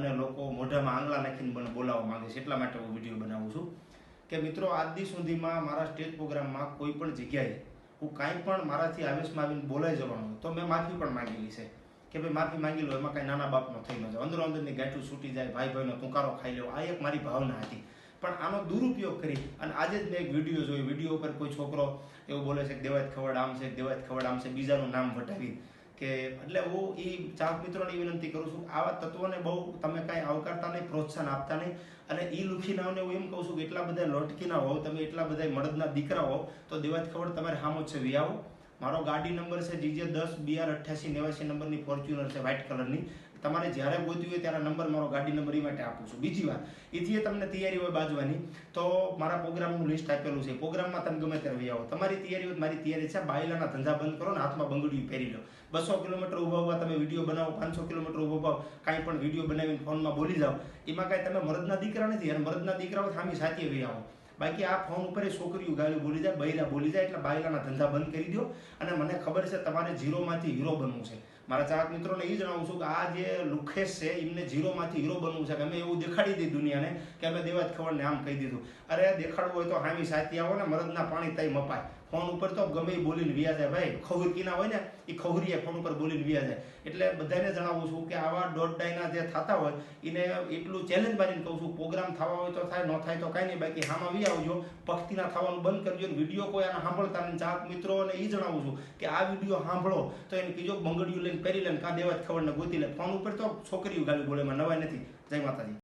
અને લોકો મોઢામાં આંગળા નાખીને મને બોલાવવા માંગે છે. એટલા માટે હું વીડિયો બનાવું છું. કે મિત્રો આજ દી સુધીમાં મારા સ્ટેજ પ્રોગ્રામમાં કોઈ પણ જગ્યાએ હું કાંઈ પણ મારાથી આવેશમાં આવીને બોલાઈ જવાનું તો મેં માફી પણ માંગેલી છે. કે ભાઈ, માફી માંગી લો, એમાં કાંઈ નાના બાપનો થઈ ન જાય. અંદરો અંદરની ગાંઠું છૂટી જાય, ભાઈ ભાઈનો તુંકારો ખાઈ લેવો, આ એક મારી ભાવના હતી. પણ આનો દુરુપયોગ કરી અને આજે જ મેં એક વીડિયો જોયો. વીડિયો ઉપર કોઈ છોકરો એવું બોલે છે કે દેવાત ખવડ આમ છે દેવાત ખવડ આમ છે, બીજાનું નામ વટાવી કે એટલે હું એ ચાહક મિત્રોને એ વિનંતી કરું છું, આવા તત્વોને બહુ તમે કાંઈ આવકારતા નહીં, પ્રોત્સાહન આપતા નહીં. અને એ લુખીનાઓને હું એમ કહું છું કે એટલા બધા લોટકીના હોવ, તમે એટલા બધા મળદના દીકરા હોવ, તો દેવાત ખબર તમારે હામો છે, વિયાવો. મારો ગાડી નંબર છે જીજે દસ બીઆર અઠ્યાસી, નેવાસી નંબરની ફોર્ચ્યુનર છે વ્હાઇટ કલરની તમારે જ્યારે ગોત્યું હોય ત્યારે નંબર મારો ગાડી નંબર એ માટે આપું છું. બીજી વાત, એથી તમને તૈયારી હોય બાજવાની તો મારા પ્રોગ્રામનું લિસ્ટ આપેલું છે. પ્રોગ્રામમાં તમે ગમે ત્યારે આવો તમારી તૈયારી હોય મારી તૈયારી છે. બાયલાના ધંધા બંધ કરો ને હાથમાં બંગડીયું પહેરી લો. બસો કિલોમીટર ઊભા ઊભા તમે વીડિયો બનાવો, પાંચસો કિલોમીટર ઊભા ઊભા કાંઈ પણ વીડિયો બનાવીને ફોનમાં બોલી જાઓ. એમાં કાંઈ તમે મરદના દીકરા નથી. અને મરદના દીકરાઓ સામી સાચી વહી આવો બાકી આ ફોન ઉપર એ છોકરીઓ ગાયું બોલી જાય, બૈરા બોલી જાય, એટલે બાયલાના ધંધા બંધ કરી દો અને મને ખબર છે તમારે ઝીરોમાંથી હીરો બનવું છે. મારા ચાહક મિત્રોને એ જણાવું છું કે આ જે લુખેશ છે, એમને ઝીરોમાંથી હીરો બનવું છે. કે અમે એવું દેખાડી દીધું દુનિયાને કે અમે દેવાજ ખબરને આમ કહી દીધું. અરે દેખાડવું હોય તો હામી સાથી આવો ને, મરદના પાણી તઈ મપાય. ફોન ઉપર તો ગમે બોલીને વ્યા જાય ભાઈ. ખવરકીના હોય ને એ ખહુરીએ ફોન ઉપર બોલીને વ્યા જાય. એટલે બધાને જણાવું છું કે આવા દોઢ ડાયના જે થતા હોય એને એટલું ચેલેન્જ મારીને કહું છું પ્રોગ્રામ થવા હોય તો થાય, ન થાય તો કાંઈ નહીં. બાકી હામાં વી આવજો પક્ષીના થવાનું બંધ કરજો અને વીડિયો કોઈ આના સાંભળતા નહીં. ચાહક મિત્રોને એ જણાવું છું કે આ વીડિયો સાંભળો તો એને કીજો બંગડીયું લઈને પહેરી લે કાં દેવા જ ખબર ને ગોતી લે. ફોન ઉપર તો છોકરીઓ ગાલી બોલે એમાં નવાઈ નથી. જય માતાજી.